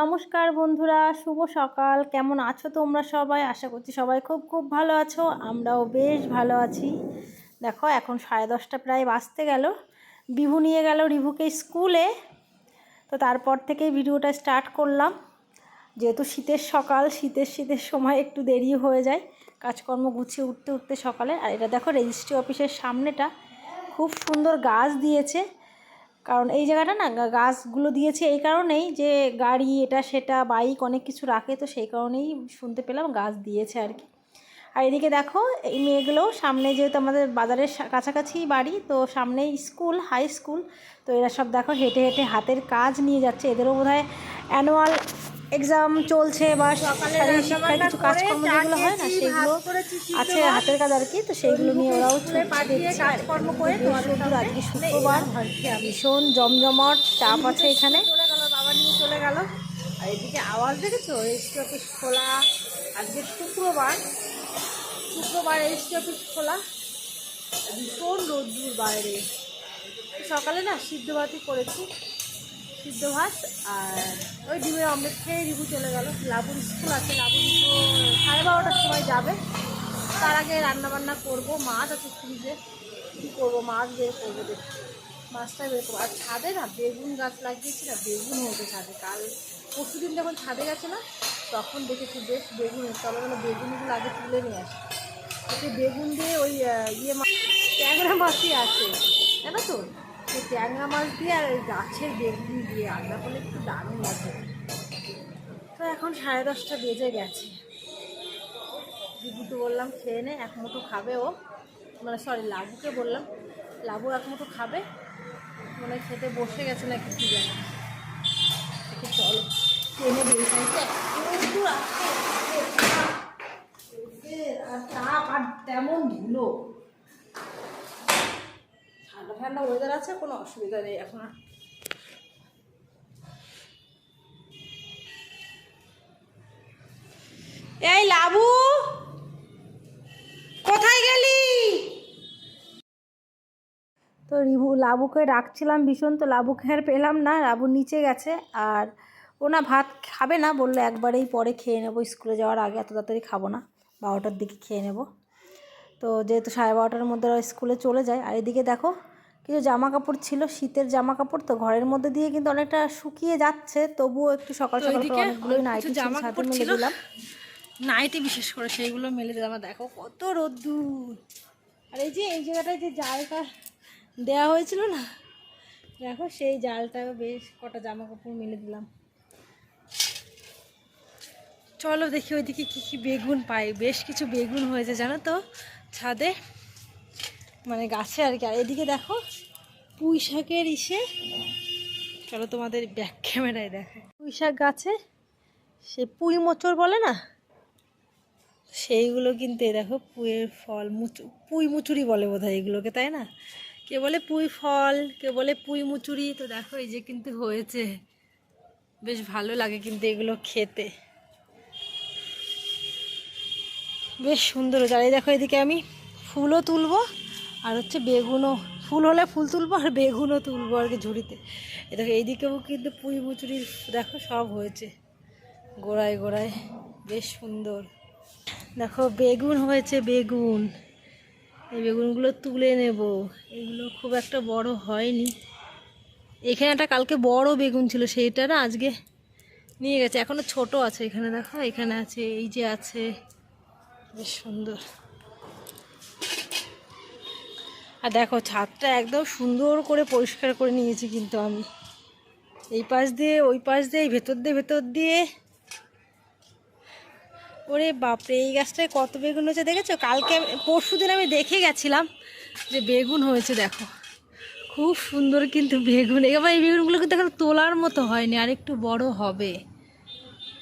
নমস্কার বন্ধুরা, শুভ সকাল। কেমন আছো তোমরা সবাই? আশা করছি সবাই খুব খুব ভালো আছো। আমরাও বেশ ভালো আছি। দেখো, এখন সাড়ে দশটা প্রায় বাঁচতে গেল। বিভু নিয়ে গেল রিভুকে স্কুলে। তো তারপর থেকেই ভিডিওটা স্টার্ট করলাম। যেহেতু শীতের সকাল, শীতের শীতের সময় একটু দেরি হয়ে যায়। কাজকর্ম গুছিয়ে উঠতে উঠতে সকালে। আর এটা দেখো রেজিস্ট্রি অফিসের সামনেটা। খুব সুন্দর গাছ দিয়েছে। কারণ এই জায়গাটা না গাছগুলো দিয়েছে এই কারণেই যে গাড়ি, এটা, সেটা, বাইক অনেক কিছু রাখে, তো সেই কারণেই শুনতে পেলাম গাছ দিয়েছে আর কি। আর এদিকে দেখো, এই মেয়েগুলো সামনে যেহেতু আমাদের বাজারের কাছাকাছি বাড়ি, তো সামনে স্কুল, হাই স্কুল, তো এরা সব দেখো হেঁটে হেঁটে হাতের কাজ নিয়ে যাচ্ছে। এদেরও বোধ হয় অ্যানুয়াল এক্সাম চলছে বা শারীরিক শিক্ষার কিছু কাজকর্ম যেগুলো হয় না সেগুলো আছে হাতের কাজ আর কি তো সেইগুলো নিয়ে ওরাও কাজকর্ম করে আজকে শুক্রবার। ভীষণ জমজমাট চাপ আছে এখানে। চলে গেল বাবা নিয়ে চলে গেল। আর এদিকে আওয়াজ দেখেছ? রেজিস্ট্রি অফিস খোলা। আজকে শুক্রবার। শুক্রবার রেজিস্ট্রি অফিস খোলা। ভীষণ রোদ্দুর বাইরে। সকালে না সিদ্ধ ভাতই করেছি। সিদ্ধ ভাত আর ওই ডিমের অমলেট খেয়ে রিভু চলে গেল। লাবুর স্কুল আছে লাবুর সাড়ে বারোটার সময় যাবে। তার আগে রান্না বান্না করব, মাছ আছে ফ্রিজে কী করব, মাছ বের করব দেখি। মাছটা বের করব। আর ছাদে না বেগুন গাছ লাগিয়েছি না, বেগুন হয়েছে ছাদে। কাল পরশু দিন যখন ছাদে গেছে না, তখন দেখেছি বেশ বেগুন তবে মানে বেগুনগুলো আগে তুলে নিয়ে আসি। ওকে বেগুন দিয়ে ওই ইয়ে মাছ ট্যাংরা মাছই আছে। জানো তো? সেই ট্যাংরা মাছ দিয়ে আর ওই গাছের বেগুন দিয়ে রান্না করলে একটু দারুণ লাগে তো এখন সাড়ে দশটা বেজে গেছে দিদিকে বললাম খেয়ে নে এক মুঠো খাবে ও মানে সরি লাবুকে বললাম লাবু এক মুঠো খাবে মানে খেতে বসে গেছে নাকি কি জানি দেখি চলো ট্রেনে সাইডে প্রচুর আর তাপ আর তেমন ধুলো ঠান্ডা ওয়েদার আছে, কোনো অসুবিধা নেই এখন এই লাবু, কোথায় গেলি? তো রিভু লাবুকে ডাকছিলাম ভীষণ, তো লাবুকে আর পেলাম না, লাবু নিচে গেছে আর ও না ভাত খাবে না, বলল একবারেই পরে খেয়ে নেব, স্কুলে যাওয়ার আগে এত তাড়াতাড়ি খাব না, বারোটার দিকে খেয়ে নেব। তো যেহেতু সাড়ে বারোটার মধ্যে স্কুলে চলে যায়, আর এদিকে দেখো কিছু জামা কাপড় ছিল শীতের জামা কাপড় তো ঘরের মধ্যে দিয়ে কিন্তু অনেকটা শুকিয়ে যাচ্ছে তবুও একটু সকাল সকাল নাইটি জামা কাপড় মেলে দিলাম। নাইটি বিশেষ করে সেইগুলো মেলে দিলাম। দেখো কত রোদ্দুর। আর এই যে এই জায়গাটায় যে জালটা দেওয়া হয়েছিল না দেখো সেই জালটা বেশ কটা জামা কাপড় মেলে দিলাম। চলো দেখি ওইদিকে কী কী বেগুন পাই। বেশ কিছু বেগুন হয়েছে জানো তো ছাদে। মানে গাছে আর কি। আর এদিকে দেখো, পুঁই শাকের ইসে। চলো তোমাদের ব্যাক ক্যামেরায় দেখে পুঁই শাক গাছে, সে পুঁই মোচড় বলে না? সেইগুলো কিন্তু দেখো পুঁয়ের ফল মুচু, পুঁই মুচুরি বলে বোধ হয় এগুলোকে, তাই না? কে বলে পুঁই ফল, কে বলে পুঁই মুচুরি, তো দেখো এই যে কিন্তু হয়েছে। বেশ ভালো লাগে কিন্তু এগুলো খেতে। বেশ সুন্দর এই দেখো এদিকে আমি ফুলও তুলবো। আর হচ্ছে বেগুনও, ফুল হলে ফুল তুলবো আর বেগুনও তুলবো আর কি ঝুড়িতে। এ দেখো, এইদিকেও কিন্তু পুঁই মুচুরি দেখো, সব হয়েছে। গোড়ায় গোড়ায়, বেশ সুন্দর। দেখো, বেগুন হয়েছে, বেগুন। এই বেগুনগুলো তুলে নেব। এগুলো খুব একটা বড় হয়নি। এখানে একটা কালকে বড় বেগুন ছিল, সেইটা না আজকে নিয়ে গেছে। এখনও ছোট আছে, এখানে দেখো, এখানে আছে, এই যে আছে। বেশ সুন্দর। আর দেখো ছাদটা একদম সুন্দর করে পরিষ্কার করে নিয়েছি কিন্তু আমি। এই পাশ দিয়ে, ওই পাশ দিয়ে ভেতর দিয়ে ভেতর দিয়ে। ওরে বাপরে, এই গাছটায় কত বেগুন হয়েছে দেখেছ? কালকে, পরশু দিন আমি দেখে গেছিলাম যে বেগুন হয়েছে, দেখো। খুব সুন্দর কিন্তু বেগুন। এবার এই বেগুনগুলো কিন্তু এখন তোলার মতো হয়নি, আর একটু বড় হবে।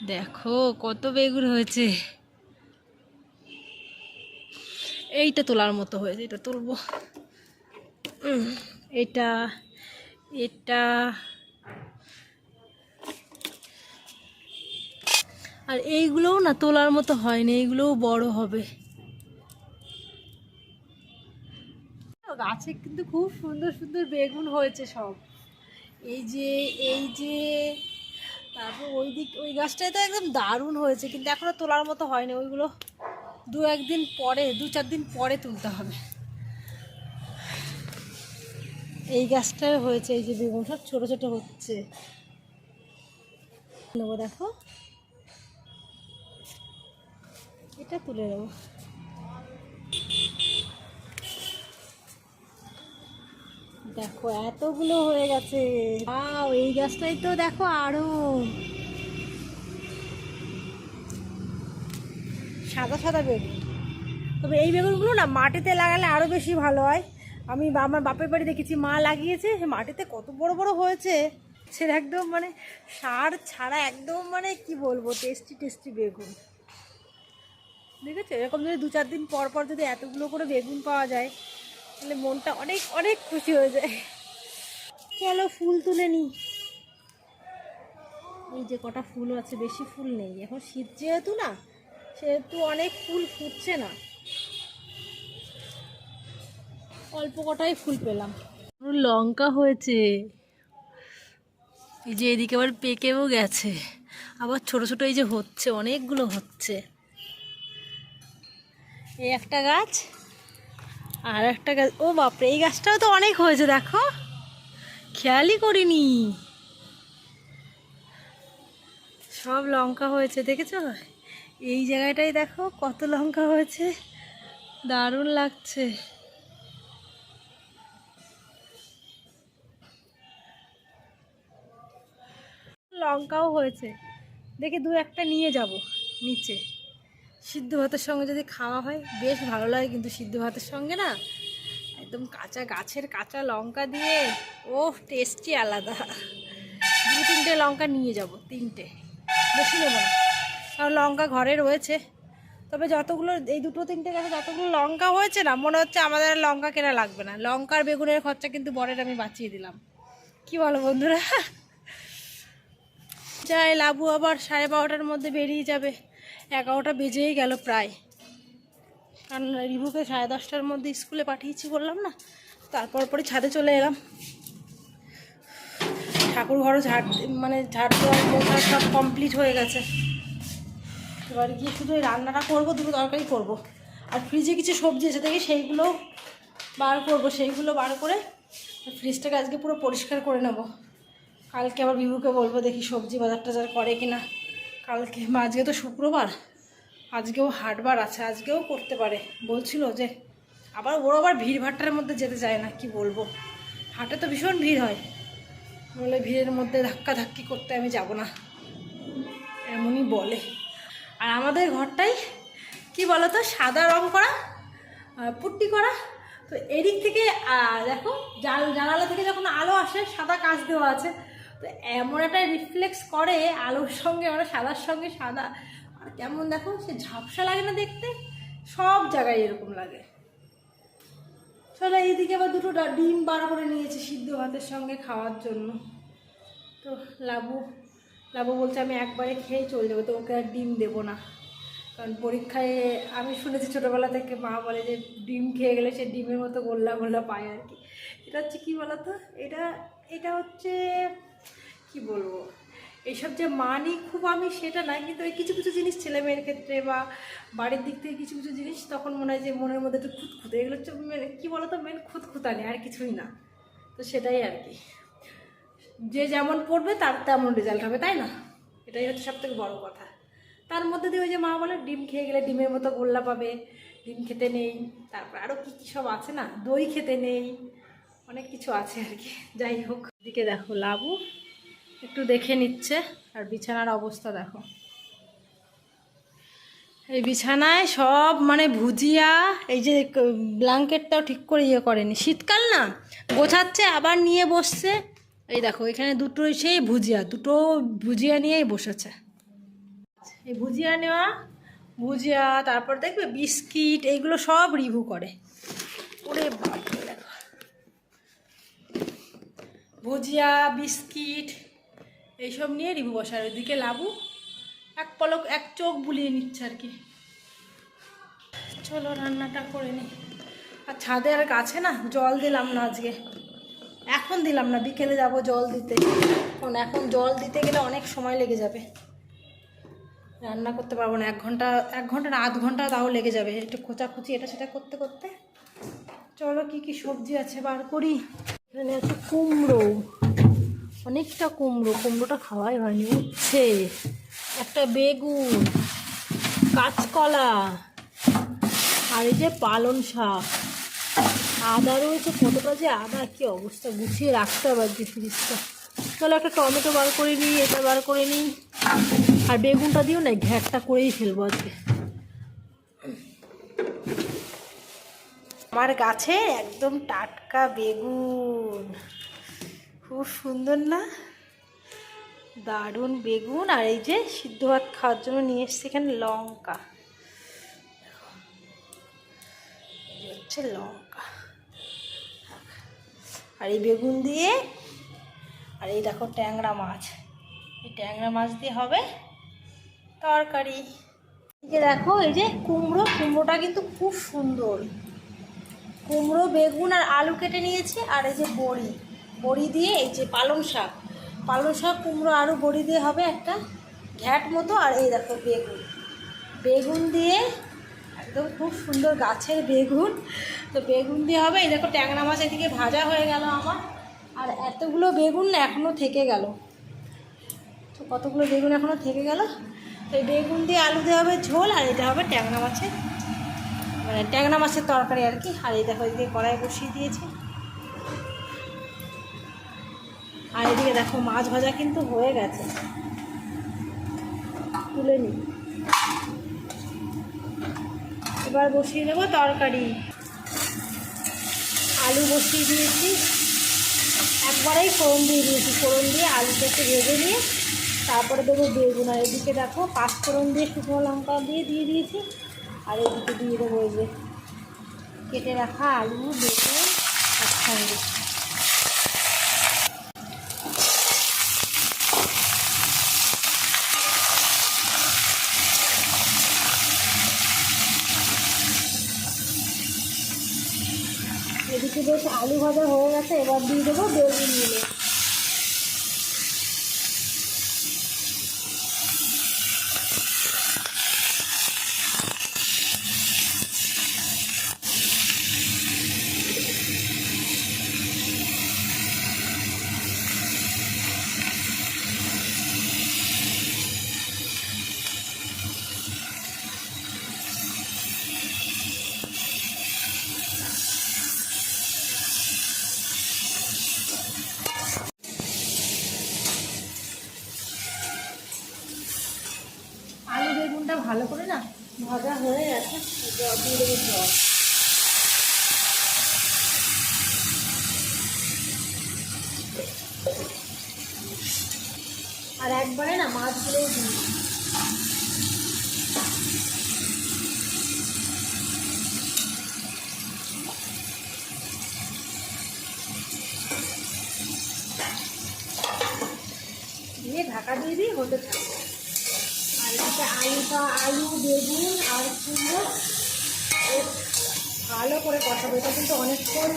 দেখো কত বেগুন হয়েছে। এইটা তোলার মতো হয়েছে, এটা তুলবো। এটা এটা। আর এইগুলোও না তোলার মতো হয়নি, এইগুলোও বড় হবে। গাছে কিন্তু খুব সুন্দর সুন্দর বেগুন হয়েছে সব। এই যে এই যে, তারপর ওই দিক ওই গাছটায় তো একদম দারুণ হয়েছে, কিন্তু এখনও তোলার মতো হয়নি, ওইগুলো দু একদিন পরে দু চার দিন পরে তুলতে হবে। এই গাছটায় হয়েছে, এই যে বেগুন সব ছোটো ছোটো হচ্ছে। নেব দেখো। এটা তুলে নেব। দেখো, এতগুলো হয়ে গেছে। এই গাছটাই তো দেখো আরও। সাদা সাদা বেগুন। তবে এই বেগুনগুলো না মাটিতে লাগালে আরও বেশি ভালো হয়। আমি আমার বাপের বাড়ি দেখেছি, মা লাগিয়েছে সে মাটিতে কত বড় বড় হয়েছে। সেটা একদম মানে সার ছাড়া একদম মানে কি বলব টেস্টি টেস্টি বেগুন। দেখেছ? এরকম যদি দু চার দিন পর পর যদি এতগুলো করে বেগুন পাওয়া যায়, তাহলে মনটা অনেক অনেক খুশি হয়ে যায়। চলো ফুল তুলে নিই। এই যে কটা ফুল আছে, বেশি ফুল নেই। এখন শীত যেহেতু না, সেহেতু অনেক ফুল ফুটছে না। অল্প কটাই ফুল পেলাম। লঙ্কা হয়েছে। এই যে এদিকে আবার পেকেও গেছে। আবার ছোট ছোট এই যে হচ্ছে, অনেকগুলো হচ্ছে। এই একটা গাছ আর একটা গাছ। ও বাপরে, এই গাছটাও তো অনেক হয়েছে, দেখো। খেয়ালই করিনি। সব লঙ্কা হয়েছে, দেখেছ? এই জায়গাটাই দেখো, কত লঙ্কা হয়েছে। দারুণ লাগছে। লঙ্কাও হয়েছে। দেখি দু একটা নিয়ে যাব নিচে। সিদ্ধ ভাতের সঙ্গে যদি খাওয়া হয়, বেশ ভালো লাগে। কিন্তু সিদ্ধ ভাতের সঙ্গে না, একদম কাঁচা গাছের কাঁচা লঙ্কা দিয়ে ও টেস্টি আলাদা। দু তিনটে লঙ্কা নিয়ে যাব, তিনটে। বেশি নেব না। কারণ লঙ্কা ঘরে রয়েছে। তবে যতগুলো, এই দুটো তিনটে গাছে যতগুলো লঙ্কা হয়েছে না, মনে হচ্ছে আমাদের লঙ্কা কেনা লাগবে না। লঙ্কার বেগুনের খরচা কিন্তু বরের আমি বাঁচিয়ে দিলাম। কি বলো বন্ধুরা? যাই লাবু আবার সাড়ে বারোটার মধ্যে বেরিয়ে যাবে। এগারোটা বেজেই গেল প্রায়। কারণ রিভুকে সাড়ে দশটার মধ্যে স্কুলে পাঠিয়েছি বললাম না, তারপর পরে ছাদে চলে এলাম। ঠাকুর ঘরও ঝাড় মানে ঝাড় দেওয়ার মোছা সব কমপ্লিট হয়ে গেছে। এবার গিয়ে শুধু ওই রান্নাটা করব, দুটো তরকারি করব। আর ফ্রিজে কিছু সবজি আছে, দেখি সেইগুলো বার করব। সেইগুলো বার করে ফ্রিজটাকে আজকে পুরো পরিষ্কার করে নেব। কালকে আবার বিভুকে বলব, দেখি সবজি বাজার টাজার করে কিনা। কালকে আজকে তো শুক্রবার। আজকেও হাটবার আছে, আজকেও করতে পারে। বলছিল যে, আবার ওর আবার ভিড় ভাট্টার মধ্যে যেতে চায় না, কি বলব? হাটে তো ভীষণ ভিড় হয়। বলে ভিড়ের মধ্যে ধাক্কা ধাক্কি করতে আমি যাব না। এমনই বলে। আর আমাদের ঘরটাই, কি বলতো, সাদা রং করা পুট্টি করা। তো এদিক থেকে দেখো, জাল জানালা থেকে যখন আলো আসে, সাদা কাঁচ দেওয়া আছে। তো এমন একটা রিফ্লেক্স করে আলোর সঙ্গে মানে সাদার সঙ্গে সাদা। আর কেমন দেখো, সে ঝাপসা লাগে না দেখতে, সব জায়গায় এরকম লাগে। চলো এইদিকে আবার দুটো ডিম বার করে নিয়েছি সিদ্ধ ভাতের সঙ্গে খাওয়ার জন্য। তো লাবু লাবু বলছে আমি একবারে খেয়ে চলে যাব, তো ওকে আর ডিম দেবো না। কারণ পরীক্ষায় আমি শুনেছি ছোটোবেলা থেকে মা বলে যে ডিম খেয়ে গেলে সে ডিমের মতো গোল্লা গোল্লা পায় আর কি। এটা হচ্ছে কী বলতো? এটা এটা হচ্ছে কি বলব? এইসব যে মানি খুব আমি সেটা না কিন্তু ওই কিছু কিছু জিনিস ছেলে মেয়ের ক্ষেত্রে বা বাড়ির দিক থেকে কিছু কিছু জিনিস তখন মনে হয় যে মনের মধ্যে একটু খুঁতখুতে, এগুলো হচ্ছে কী বলতো মেন খুঁতখুতানি, আর কিছুই না। তো সেটাই আর কি। যে যেমন পড়বে তার তেমন রেজাল্ট হবে, তাই না? এটাই হচ্ছে সব থেকে বড়ো কথা। তার মধ্যে দিয়ে ওই যে মা বলে ডিম খেয়ে গেলে ডিমের মতো গোল্লা পাবে, ডিম খেতে নেই, তারপর আরও কী কী সব আছে না? দই খেতে নেই, অনেক কিছু আছে আর কি। যাই হোক দিকে দেখো লাবু। একটু দেখে নিচ্ছে। আর বিছানার অবস্থা দেখো। এই বিছানায় সব মানে ভুজিয়া, এই যে ব্ল্যাঙ্কেটটাও ঠিক করে ইয়ে করেনি। শীতকাল না, গোছাচ্ছে, আবার নিয়ে বসছে। এই দেখো, এখানে দুটো সেই ভুজিয়া, দুটো ভুজিয়া নিয়েই বসেছে। এই ভুজিয়া নেওয়া, ভুজিয়া, তারপর দেখবে বিস্কিট, এইগুলো সব রিভু করে। ওরে ভুজিয়া, বিস্কিট এইসব নিয়ে রিভু বসার, ওইদিকে লাবু এক পলক, এক চোখ বুলিয়ে নিচ্ছে আর কি। চলো, রান্নাটা করে নিই আর ছাদে আর কাছে না, জল দিলাম না আজকে। এখন দিলাম না, বিকেলে যাব জল দিতে। কারণ এখন জল দিতে গেলে অনেক সময় লেগে যাবে। রান্না করতে পারব না, এক ঘণ্টা এক ঘণ্টা না, আধ ঘণ্টা তাও লেগে যাবে। একটু খোঁচাখুচি এটা সেটা করতে করতে। চলো, কি কি সবজি আছে বার করি। এখানে আছে কুমড়ো। অনেকটা কুমড়ো, কুমড়োটা খাওয়াই হয়নি উচ্ছে একটা বেগুন, কাঁচকলা, আর এই যে পালন শাক। আদা রয়েছে, কতটা যে আদা, কি অবস্থা? গুছিয়ে রাখতে হবে আজকে ফ্রিজটা। চলো একটা টমেটো বার করে নিই, এটা বার করে নিই। আর বেগুনটা দিও না ঘ্যাটটা করেই ফেলব আজকে। আমার গাছে একদম টাটকা বেগুন। খুব সুন্দর না? দারুণ বেগুন আর এই যে সিদ্ধ ভাত খাওয়ার জন্য নিয়ে এসছি এখানে লঙ্কা। হচ্ছে লঙ্কা। আর এই বেগুন দিয়ে, আর এই দেখো ট্যাংরা মাছ। এই ট্যাংরা মাছ দিয়ে হবে তরকারি। যে দেখো, এই যে কুমড়ো, কুমড়োটা কিন্তু খুব সুন্দর। কুমড়ো, বেগুন আর আলু কেটে নিয়েছি, আর এই যে বড়ি। বড়ি দিয়ে, এই যে পালং শাক। পালং শাক, কুমড়ো আরও বড়ি দিয়ে হবে একটা ঘ্যাট মতো, আর এই দেখো বেগুন। বেগুন দিয়ে, একদম খুব সুন্দর গাছের বেগুন। তো বেগুন দিয়ে হবে, এই দেখো ট্যাংরা মাছ এদিকে ভাজা হয়ে গেল আমার। আর এতগুলো বেগুন এখনও থেকে গেল। তো কতগুলো বেগুন এখনও থেকে গেল? তো এই বেগুন দিয়ে আলু দিয়ে হবে ঝোল, আর এটা হবে ট্যাংরা মাছের মানে ট্যাংরা মাছের তরকারি আর কি। আর এই দেখো এদিকে কড়াই বসিয়ে দিয়েছি। আর এদিকে দেখো মাছ ভাজা কিন্তু হয়ে গেছে। তুলে নিই এবার বসিয়ে দেবো তরকারি। আলু বসিয়ে দিয়েছি। একবারেই ফোড়ন দিয়ে দিয়েছি। ফোড়ন দিয়ে আলুটা একটু ভেজে নিয়ে তারপরে দেবো বেগুন। আর এদিকে দেখো পাঁচ ফোড়ন দিয়ে শুকনো লঙ্কা দিয়ে দিয়ে দিয়েছি। আর এদিকে দিয়ে দেবো এই যে কেটে রাখা আলু, বেগুন, একসঙ্গে এদিকে বেশ আলু ভাজা হয়ে গেছে এবার দিয়ে দেবো বেগুন মিলে আলু বেগুনটা ভালো করে না ভাজা হয়ে গেছে জল আর একবারে না মাছগুলোও দিই দিয়ে ঢাকা দিয়ে দিই হতে থাকবে আর এটা আলুটা আলু বেগুন আর কুমড়ো বেশ ভালো করে কষাবো এটা কিন্তু অনেকক্ষণ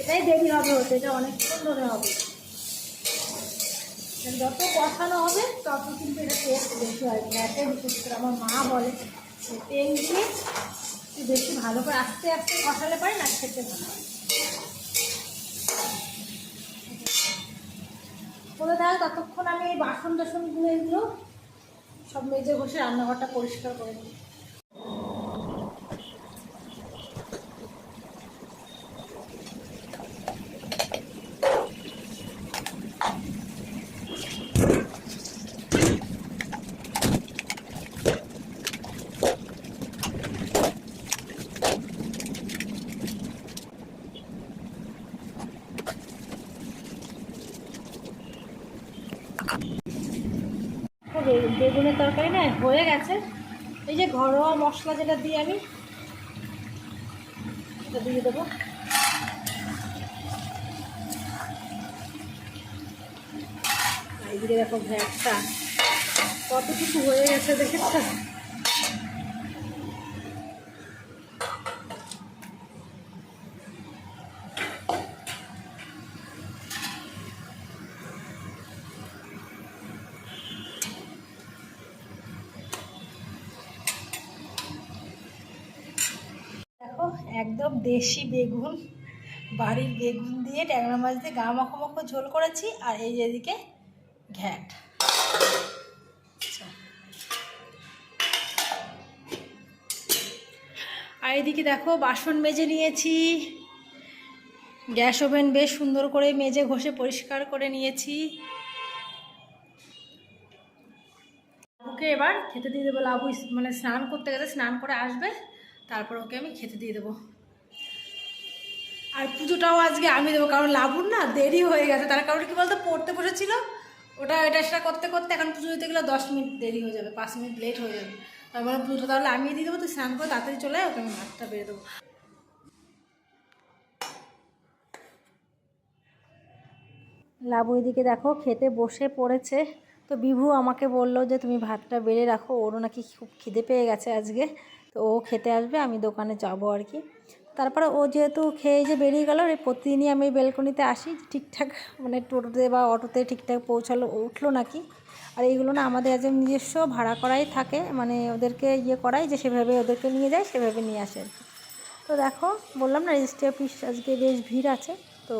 এটাই দেরি হবে হতে এটা অনেকক্ষণ ধরে হবে। যত কষানো হবে, তত কিন্তু এটা টেস্ট বেশি হয়। গ্যাসে বিশেষ করে আমার মা বলে তেল দিয়ে একটু বেশি ভালো করে আস্তে আস্তে কষালে পারে না, খেতে ভালো হয়। বলে দাও, ততক্ষণ আমি এই বাসন টাসনগুলো এগুলো সব মেজে ঘষে রান্নাঘরটা পরিষ্কার করে নিই ও তরকারি না, হয়ে গেছে। এই যে ঘরোয়া মশলা যেটা দিই আমি, এটা দিয়ে দেবো। এইদিকে দেখো ভ্যাটটা, কত কিছু হয়ে গেছে দেখেছ? একদম দেশি বেগুন, বাড়ির বেগুন দিয়ে ট্যাংরা মাছ দিয়ে গা মাখো মাখো ঝোল করেছি, আর এই যে এদিকে ঘ্যাট। আর এদিকে দেখো বাসন মেজে নিয়েছি, গ্যাস ওভেন বেশ সুন্দর করে মেজে ঘষে পরিষ্কার করে নিয়েছি ওকে এবার খেতে দিয়ে দেবো, লাবু মানে স্নান করতে গেছে, স্নান করে আসবে তারপর ওকে আমি খেতে দিয়ে দেবো। আর পুজোটাও আজকে আমি দেবো, কারণ লাবুর না দেরি হয়ে গেছে। তার কারণ কি বলতো, পড়তে বসেছিল, ওটা, এটা সেটা করতে করতে এখন পুজো দিতে গেলে দশ মিনিট দেরি হয়ে যাবে, পাঁচ মিনিট লেট হয়ে যাবে। তার মানে পুজোটা তাহলে আমি দিয়ে দেবো, তুই স্নান করে তাড়াতাড়ি চলে ওকে আমি ভাতটা বেড়ে দেবো। লাবু এদিকে দেখো, খেতে বসে পড়েছে। তো বিভু আমাকে বলল যে, তুমি ভাতটা বেড়ে রাখো, ওরও নাকি খুব খিদে পেয়ে গেছে আজকে। তো ও খেতে আসবে, আমি দোকানে যাব আর কি তারপরে ও যেহেতু খেয়ে যে বেরিয়ে গেল প্রতিদিনই আমি বেলকনিতে আসি, ঠিকঠাক মানে টোটোতে বা অটোতে ঠিকঠাক পৌঁছালো, উঠল নাকি আর এইগুলো না আমাদের আজ নিজস্ব ভাড়া করাই থাকে মানে ওদেরকে ইয়ে করাই যে সেভাবে ওদেরকে নিয়ে যায়, সেভাবে নিয়ে আসে। তো দেখো, বললাম না, রেজিস্ট্রি অফিস আজকে বেশ ভিড় আছে, তো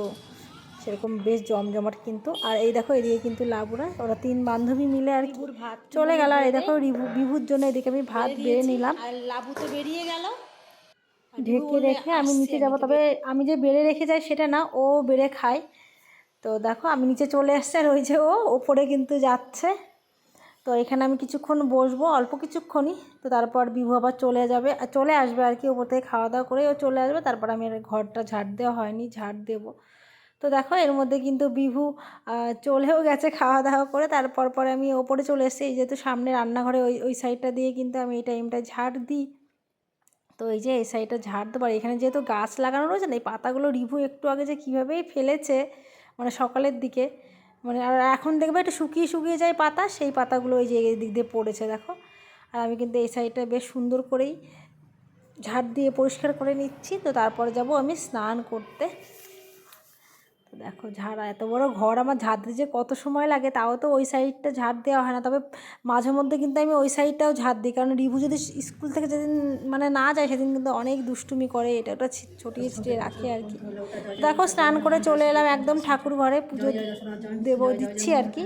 সেরকম বেশ জমজমাট কিন্তু। আর এই দেখো এদিকে কিন্তু লাবুরা ওরা তিন বান্ধবী মিলে আর কি ভাত চলে গেল। আর এই দেখো বিভুর জন্য এদিকে আমি ভাত বেড়ে নিলাম। আর লাবু তো বেরিয়ে গেল। ঢেকে রেখে আমি নিচে যাব। তবে আমি যে বেড়ে রেখে যাই সেটা না ও বেড়ে খায়। তো দেখো আমি নিচে চলে আসছে আর ওই যে ও ওপরে কিন্তু যাচ্ছে। তো এখানে আমি কিছুক্ষণ বসবো অল্প কিছুক্ষণই। তো তারপর বিভু আবার চলে যাবে আর চলে আসবে আর কি ওপর থেকে খাওয়া দাওয়া করে ও চলে আসবে। তারপর আমি ঘরটা ঝাড় দেওয়া হয়নি ঝাড় দেবো। তো দেখো, এর মধ্যে কিন্তু বিভু চলেও গেছে খাওয়া দাওয়া করে। তারপর পরে আমি ওপরে চলে এসেছি। এই যেহেতু সামনে রান্নাঘরে ওই ওই সাইডটা দিয়ে কিন্তু আমি এই টাইমটা ঝাড় দিই। তো এই যে এই সাইডটা ঝাড় দেবো এখানে যেহেতু গাছ লাগানো রয়েছে না, এই পাতাগুলো রিভু একটু আগে যে কীভাবেই ফেলেছে মানে সকালের দিকে মানে আর এখন দেখবে একটু শুকিয়ে শুকিয়ে যায় পাতা, সেই পাতাগুলো ওই যে এই দিক দিয়ে পড়েছে, দেখো। আর আমি কিন্তু এই সাইডটা বেশ সুন্দর করেই ঝাড় দিয়ে পরিষ্কার করে নিচ্ছি। তো তারপরে যাব আমি স্নান করতে। দেখো, ঝাড়া, এত বড় ঘর আমার ঝাড় দিতে যে কত সময় লাগে, তাও তো ওই সাইডটা ঝাড় দেওয়া হয় না। তবে মাঝে মধ্যে কিন্তু আমি ওই সাইডটাও ঝাড় দিই, কারণ রিভু যদি স্কুল থেকে যেদিন মানে না যায়, সেদিন কিন্তু অনেক দুষ্টুমি করে, এটা ওটা ছটিয়ে ছিটিয়ে রাখে আর কি। দেখো, স্নান করে চলে এলাম একদম ঠাকুর ঘরে, পুজো দেবো, দিচ্ছি আর কি।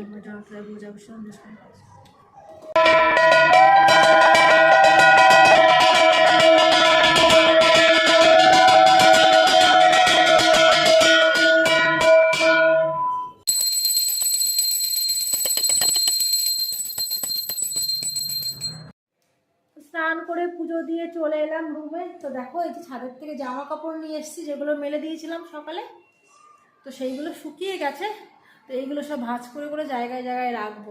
তো দেখো এই যে ছাদের থেকে জামা কাপড় নিয়ে এসেছি যেগুলো মেলে দিয়েছিলাম সকালে তো সেইগুলো শুকিয়ে গেছে তো এইগুলো সব ভাঁজ করে করে জায়গায় জায়গায় রাখব।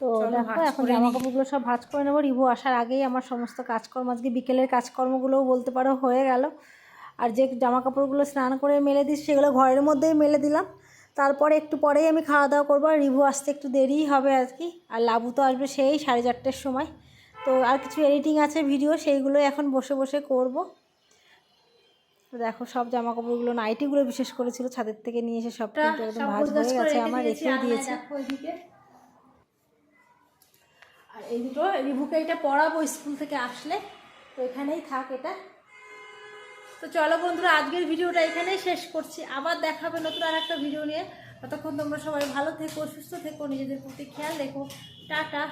তো দেখো এখন জামা কাপড়গুলো সব ভাঁজ করে নেব। রিভু আসার আগেই আমার সমস্ত কাজকর্ম আজকে বিকেলের কাজকর্মগুলোও বলতে পারো হয়ে গেল। আর যে জামা কাপড়গুলো স্নান করে মেলে দিস সেগুলো ঘরের মধ্যেই মেলে দিলাম। তারপরে একটু পরেই আমি খাওয়া দাওয়া করব। আর রিভু আসতে একটু দেরিই হবে আর কি আর লাবু তো আসবে সেই সাড়ে চারটের সময়। তো আর কিছু এডিটিং আছে ভিডিও সেইগুলো এখন বসে বসে করব। তো দেখো সব জামা কাপড়গুলো নাইটিগুলো বিশেষ করে ছিল ছাদের থেকে নিয়ে এসে সব কিন্তু একদম ভাঁজ হয়ে গেছে আমার রেখেই দিয়েছি। আর এই দুটো রিভুকে এটা পড়াবো স্কুল থেকে আসলে তো এখানেই থাক এটা। তো চলো বন্ধুরা আজকের ভিডিওটা এখানেই শেষ করছি। আবার দেখাবে নতুন আর একটা ভিডিও নিয়ে। ততক্ষণ তোমরা সবাই ভালো থেকো সুস্থ থেকো নিজেদের প্রতি খেয়াল রেখো। টাটা।